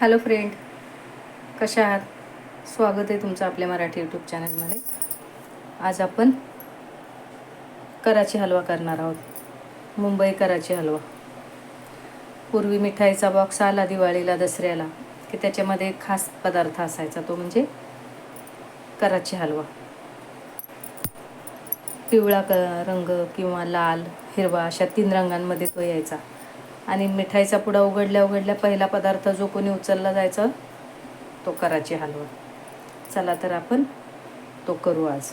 Hello friend कशा आहात? स्वागत आहे तुमचं आपल्या मराठी यूट्यूब चॅनलमध्ये आज आपण कराची हलवा करणार आहोत. मुंबई कराची हलवा. पूर्वी मिठाईचा बॉक्स आला दिवाळीला दसऱ्याला की त्याच्यामध्ये खास पदार्थ असायचा तो म्हणजे कराची हलवा. पिवळा क रंग किंवा लाल हिरवा अशा तीन रंगांमध्ये तो यायचा. आणि मिठाईचा पुडा उघडल्या उघडल्या पहिला पदार्थ जो कोणी उचलला जायचा तो कराची हलवा. चला तर आपण तो करू आज.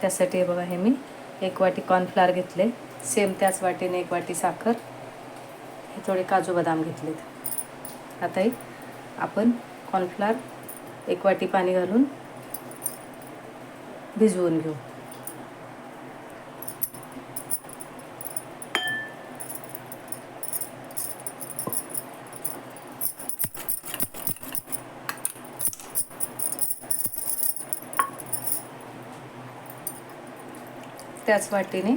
त्यासाठी हे बघा हे मी एक वाटी कॉर्नफ्लावर घेतले. सेम त्याच वाटीने एक वाटी साखर. हे थोडे काजू बदाम घेतलेत. आताही आपण कॉर्नफ्लावर एक वाटी पाणी घालून भिजवून घेऊ. त्याच वाटीने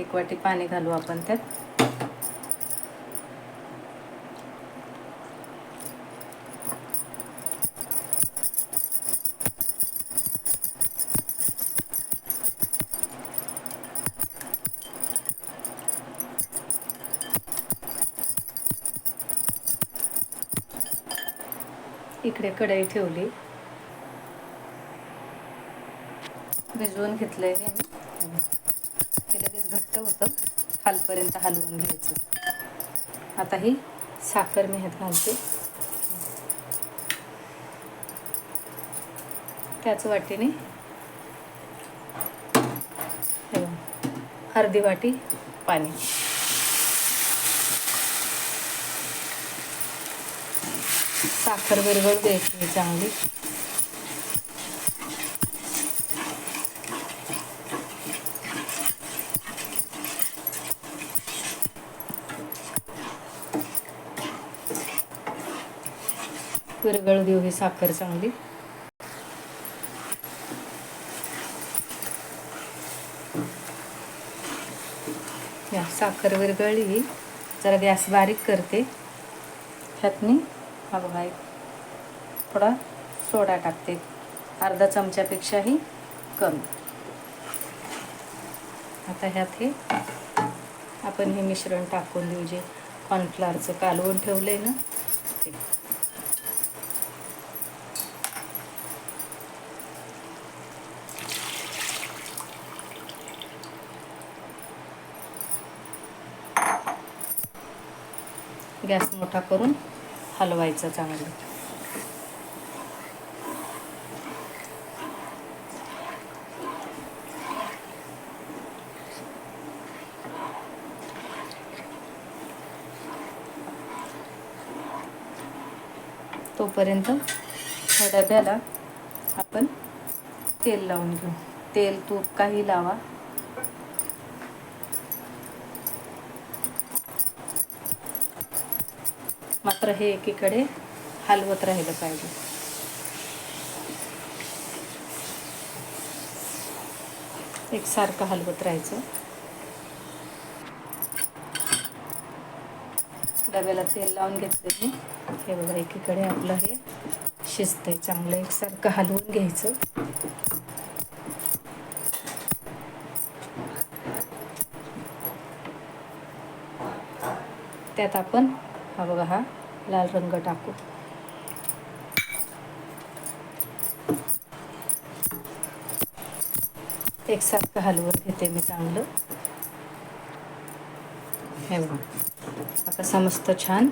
एक वाटी पाणी घालू आपण त्यात. इकडे कढई ठेवली. भिजवून घेतलंय हे मी. ते लगेच घट्ट होतं. खालपर्यंत हलवून घ्यायचं. आता ही साखर मी ह्यात घालते. त्याच वाटीने अर्धी वाटी पाणी. साखर विरघळू द्यायची चांगली. विरघळ देऊ ही साखर चांगली. या साखर विरघळली जरा गॅस बारीक करते. ह्यात मी हा बघा एक थोडा सोडा टाकते. अर्धा चमच्यापेक्षाही कमी. आता ह्यात हे आपण हे मिश्रण टाकून देऊ. जे कॉर्नफ्लॉवरचं कालवून ठेवलं आहे ना ते. गॅस मोठा करून हलवायचं चांगलं. तोपर्यंत ह्या डब्याला आपण तेल लावून घेऊ. तेल तूप काही लावा. मात्र हे एकीकडे हलवत राहिलं पाहिजे. एकसारखं हलवत राहायचं. डब्याला तेल लावून घेतलं मी. हे बघा एकीकडे आपलं हे शिजतंय. चांगलं एकसारखं हलवून घ्यायचं. त्यात आपण हा बघा हा लाल रंग टाकू. एकसारखं हलवून घेते मी चांगलं. हे बघा. आता समस्त छान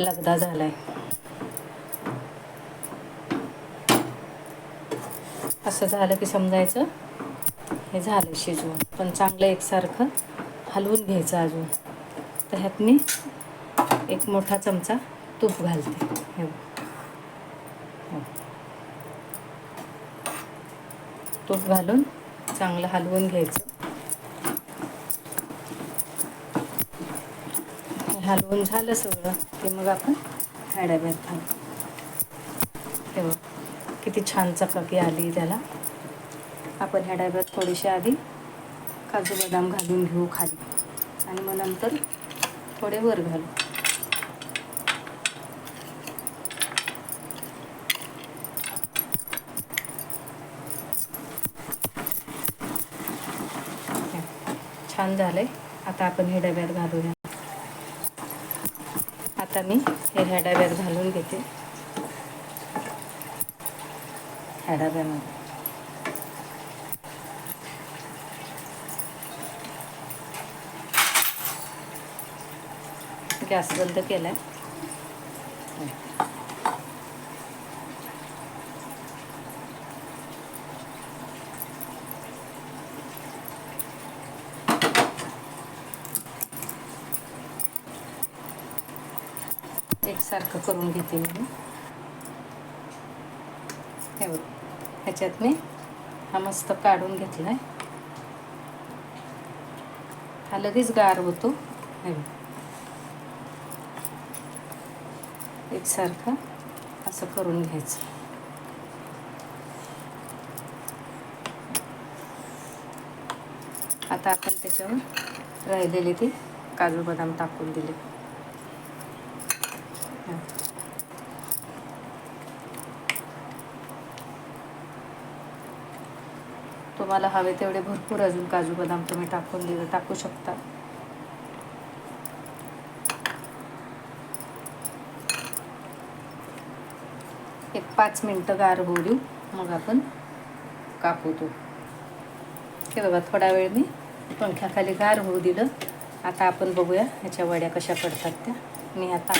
लगदा झालाय. असं झालं की समजायचं? हे झालं शिजवून. पण चांगलं एकसारखं हलवून घ्यायचं अजून. तर ह्यात मी एक मोठा चमचा तूप घालते. हे हो. तूप घालून चांगलं हलवून घ्यायचं. हलवून झालं सगळं की मग आपण ह्या डब्यात घालू तेव्हा किती छान चकाकी आली त्याला. आपण ह्या डब्यात थोडीशी आधी काजू बदाम घालून घेऊ खाली. आणि मग नंतर थोडे वर घालू. छान झालं आहे आता आपण हे डब्यात घालूया. आता मी हे ह्या डब्यात घालून घेते. ह्या डब्यामध्ये. गॅस बंद केला आहे एकसारखं करून घेते मी. हे बघ ह्याच्यात मी हा मस्त काढून घेतला आहे हा लगेच गार होतो. हे बघ. एकसारखं असं करून घ्यायचं. आता आपण त्याच्यावर राहिलेले ते काजू बदाम टाकून दिले. तुम्हाला हवे तेवढे भरपूर अजून काजू बदाम तुम्ही टाकून दिले टाकू शकता. एक पाच मिनटं गार होऊ देऊ मग आपण कापू तो. हे बघा थोडा वेळ मी पंख्याखाली गार होऊ दिलं. आता आपण बघूया ह्याच्या वड्या कशा पडतात त्या. मी आता.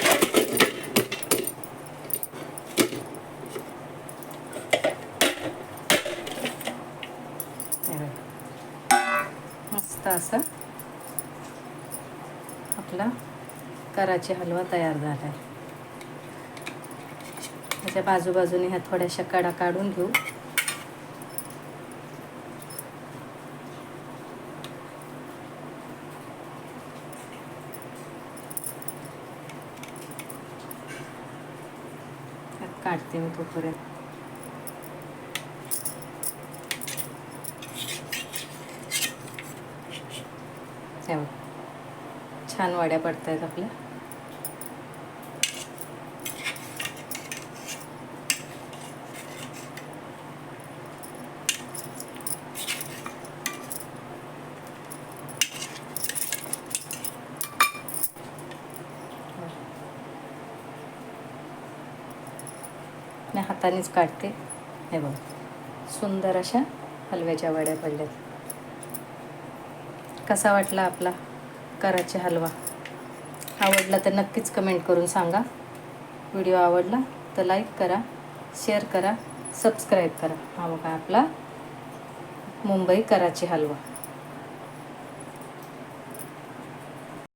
मस्त असं आपला कराची हलवा तयार झाला आहे त्याच्या बाजूबाजूने ह्या थोड्याशा कडा काढून घेऊ. काढते मी तोपर्यंत. छान वाड्या पडत आहेत आपल्या. हातानेच काढते. हे बघ. सुंदर अशा हलव्याच्या वड्या पडल्यात. कसा वाटला आपला कराचे हलवा? आवडला तर नक्कीच कमेंट करून सांगा. व्हिडिओ आवडला तर लाईक करा शेअर करा सबस्क्राईब करा. हा बघा आपला मुंबई कराची हलवा.